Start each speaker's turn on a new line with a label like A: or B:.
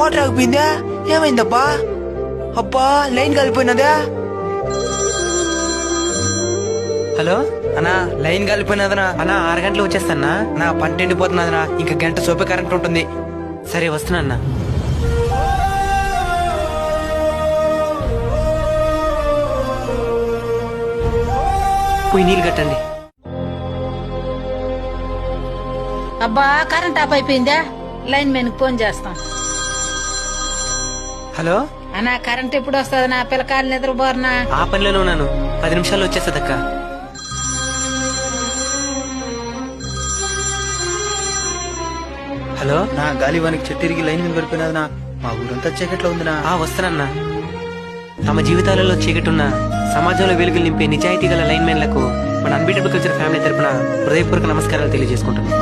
A: Motor ఆగిపోయిందా ఏమైందబ్బా అబ్బా లైన్ కలిపోయినదా హలో అన్నా లైన్ కలిపోయినదనా అన్నా ఆరు గంటలు వచ్చేస్తానా? నా పంట ఎండిపోతున్నదనా ఇంకా గంట సోపే కరెంట్ ఉంటుంది. సరే వస్తున్నా అన్నా. పోయి నీళ్ళు కట్టండి.
B: అబ్బా కరెంట్ ఆఫ్ అయిపోయిందా? లైన్ మెన్ ఫోన్ చేస్తాం.
A: హలో?
B: అన్నా కరెంట్ ఎప్పుడు వస్తుంది నా పిల్లకాయలు నిద్రపోరనా
A: ఆ పనిలోనే ఉన్నాను. పది నిమిషాల్లో వచ్చేస్తుందక్క హలో?
C: నా గాలి వానికి చెట్టిరిగి లైన్ మీద పడిపోయినది మా ఊరంతా చీకట్లో ఉందినా.
A: ఆ వస్తానన్నా. తమ జీవితాలలో చీకటున్న సమాజంలో వెలుగులు నింపే నిజాయితీ గల లైన్మెన్లకు మన అన్బీటబుల్ కల్చర్ ఫ్యామిలీ తరపున హృదయపూర్వక నమస్కారాలు తెలియజేసుకుంటున్నాం